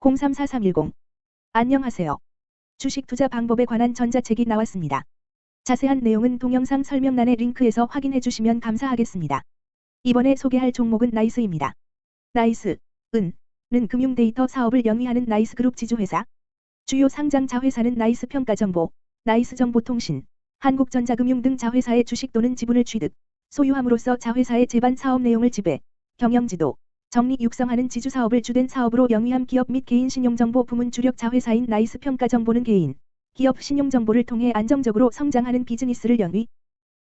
034310 안녕하세요. 주식 투자 방법에 관한 전자책이 나왔습니다. 자세한 내용은 동영상 설명란의 링크에서 확인해 주시면 감사하겠습니다. 이번에 소개할 종목은 나이스입니다. 나이스, 은, 는 금융 데이터 사업을 영위하는 나이스 그룹 지주회사. 주요 상장 자회사는 나이스 평가정보, 나이스 정보통신, 한국전자금융 등 자회사의 주식 또는 지분을 취득, 소유함으로써 자회사의 제반 사업 내용을 지배, 경영지도, 정리 육성하는 지주 사업을 주된 사업으로 영위함 기업 및 개인 신용정보 부문 주력 자회사인 나이스 평가정보는 개인, 기업 신용정보를 통해 안정적으로 성장하는 비즈니스를 영위.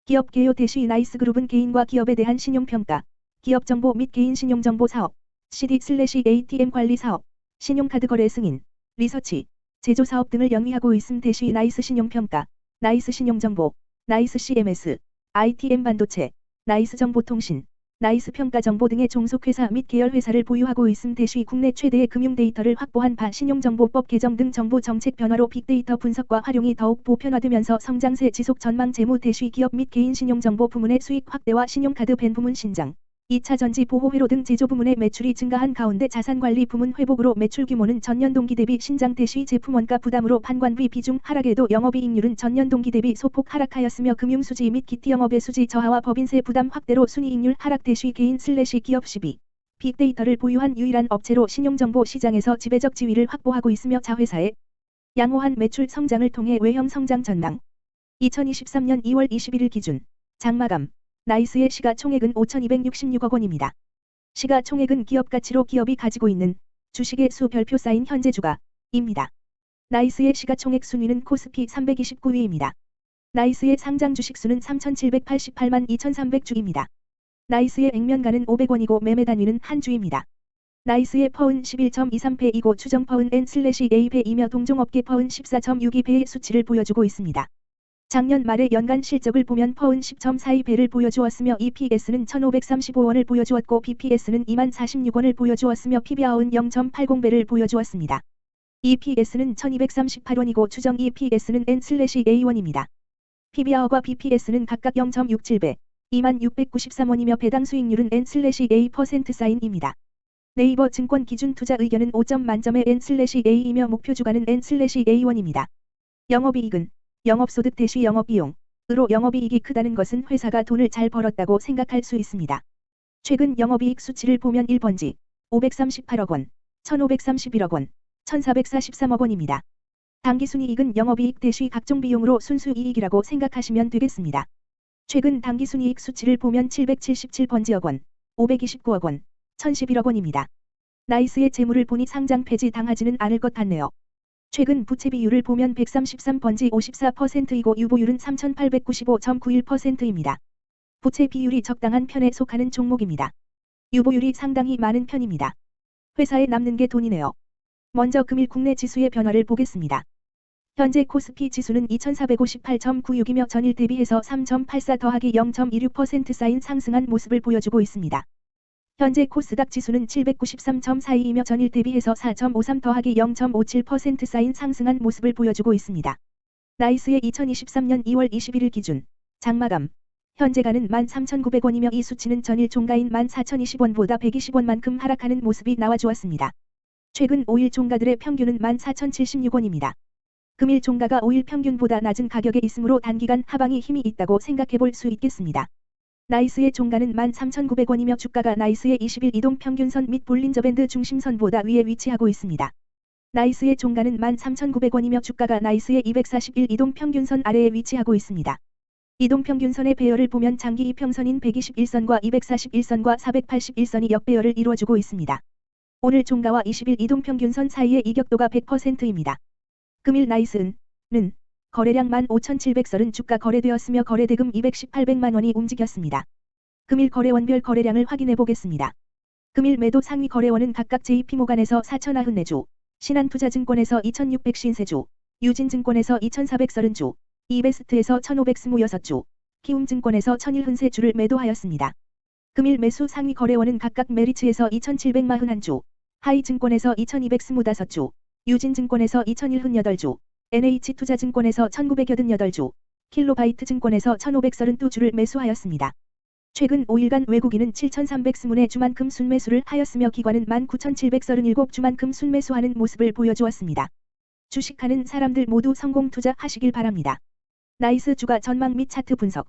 기업 개요 대시 나이스 그룹은 개인과 기업에 대한 신용평가, 기업 정보 및 개인 신용정보 사업, CD 슬래시 ATM 관리 사업, 신용카드 거래 승인, 리서치, 제조 사업 등을 영위하고 있음 대시 나이스 신용평가, 나이스 신용정보, 나이스 CMS, ITM 반도체, 나이스 정보통신, 나이스 평가 정보 등의 종속회사 및 계열회사를 보유하고 있음. 대시 국내 최대의 금융 데이터를 확보한 바 신용정보법 개정 등 정보 정책 변화로 빅데이터 분석과 활용이 더욱 보편화되면서 성장세 지속 전망 재무. 대시 기업 및 개인 신용정보 부문의 수익 확대와 신용카드 밴 부문 신장, 2차 전지 보호 회로 등 제조 부문의 매출이 증가한 가운데 자산관리 부문 회복으로 매출 규모는 전년 동기 대비 신장 대시 제품 원가 부담으로 판관비 비중 하락에도 영업이익률은 전년 동기 대비 소폭 하락하였으며 금융수지 및 기티 영업의 수지 저하와 법인세 부담 확대로 순이익률 하락 대시 개인 슬래시 기업 시비 빅데이터를 보유한 유일한 업체로 신용정보 시장에서 지배적 지위를 확보하고 있으며 자회사의 양호한 매출 성장을 통해 외형 성장 전망. 2023년 2월 21일 기준 장마감 나이스의 시가총액은 5,266억 원입니다. 시가총액은 기업 가치로 기업이 가지고 있는 주식의 수 별표 쌓인 현재 주가입니다. 나이스의 시가총액 순위는 코스피 329위입니다. 나이스의 상장 주식수는 3,788만 2,300주입니다. 나이스의 액면가는 500원이고 매매 단위는 한 주입니다. 나이스의 퍼은 11.23배이고 추정 퍼은 N/A배이며 동종업계 퍼은 14.62배의 수치를 보여주고 있습니다. 작년 말의 연간 실적을 보면 퍼은 10.42배를 보여주었으며 EPS는 1,535원을 보여주었고 BPS는 2만 46원을 보여주었으며 PBR은 0.80배를 보여주었습니다. EPS는 1,238원이고 추정 EPS는 N/A1입니다. PBR과 BPS는 각각 0.67배, 2만 693원이며 배당 수익률은 N/A% 사인입니다. 네이버 증권 기준 투자 의견은 5점 만점의 N/A이며 목표 주가는 N/A1입니다. 영업이익은 영업소득 대시 영업비용으로 영업이익이 크다는 것은 회사가 돈을 잘 벌었다고 생각할 수 있습니다. 최근 영업이익 수치를 보면 1번지 538억 원, 1531억 원, 1443억 원입니다. 당기순이익은 영업이익 대시 각종 비용으로 순수이익이라고 생각하시면 되겠습니다. 최근 당기순이익 수치를 보면 777번지억 원, 529억 원, 1011억 원입니다. 나이스의 재물을 보니 상장 폐지 당하지는 않을 것 같네요. 최근 부채 비율을 보면 133번지 54%이고 유보율은 3895.91%입니다. 부채 비율이 적당한 편에 속하는 종목입니다. 유보율이 상당히 많은 편입니다. 회사에 남는 게 돈이네요. 먼저 금일 국내 지수의 변화를 보겠습니다. 현재 코스피 지수는 2458.96이며 전일 대비해서 3.84 더하기 0.26% 쌓인 상승한 모습을 보여주고 있습니다. 현재 코스닥 지수는 793.42이며 전일 대비해서 4.53 더하기 0.57% 쌓인 상승한 모습을 보여주고 있습니다. 나이스의 2023년 2월 21일 기준 장마감 현재가는 13,900원이며 이 수치는 전일 종가인 14,020원보다 120원만큼 하락하는 모습이 나와주었습니다. 최근 5일 종가들의 평균은 14,076원입니다. 금일 종가가 5일 평균보다 낮은 가격에 있으므로 단기간 하방이 힘이 있다고 생각해 볼 수 있겠습니다. 나이스의 종가는 13,900원이며 주가가 나이스의 20일 이동 평균선 및 볼린저밴드 중심선보다 위에 위치하고 있습니다. 나이스의 종가는 13,900원이며 주가가 나이스의 241 이동 평균선 아래에 위치하고 있습니다. 이동 평균선의 배열을 보면 장기 이평선인 121선과 241선과 481선이 역배열을 이루어주고 있습니다. 오늘 종가와 20일 이동 평균선 사이의 이격도가 100%입니다. 금일 나이스는 거래량 15,700설은 주가 거래되었으며 거래대금 218백만 원이 움직였습니다. 금일 거래원별 거래량을 확인해 보겠습니다. 금일 매도 상위 거래원은 각각 JP모간에서 4,094주, 신한투자증권에서 2,653주, 유진증권에서 2,430주, 이베스트에서 1,526주, 키움증권에서 1,013주를 매도하였습니다. 금일 매수 상위 거래원은 각각 메리츠에서 2,741주, 하이증권에서 2,225주, 유진증권에서 2,018주, NH투자증권에서 1988주, 킬로바이트 증권에서 1532주를 매수하였습니다. 최근 5일간 외국인은 7,320의 주만큼 순매수를 하였으며 기관은 19,737 주만큼 순매수하는 모습을 보여주었습니다. 주식하는 사람들 모두 성공 투자하시길 바랍니다. 나이스 주가 전망 및 차트 분석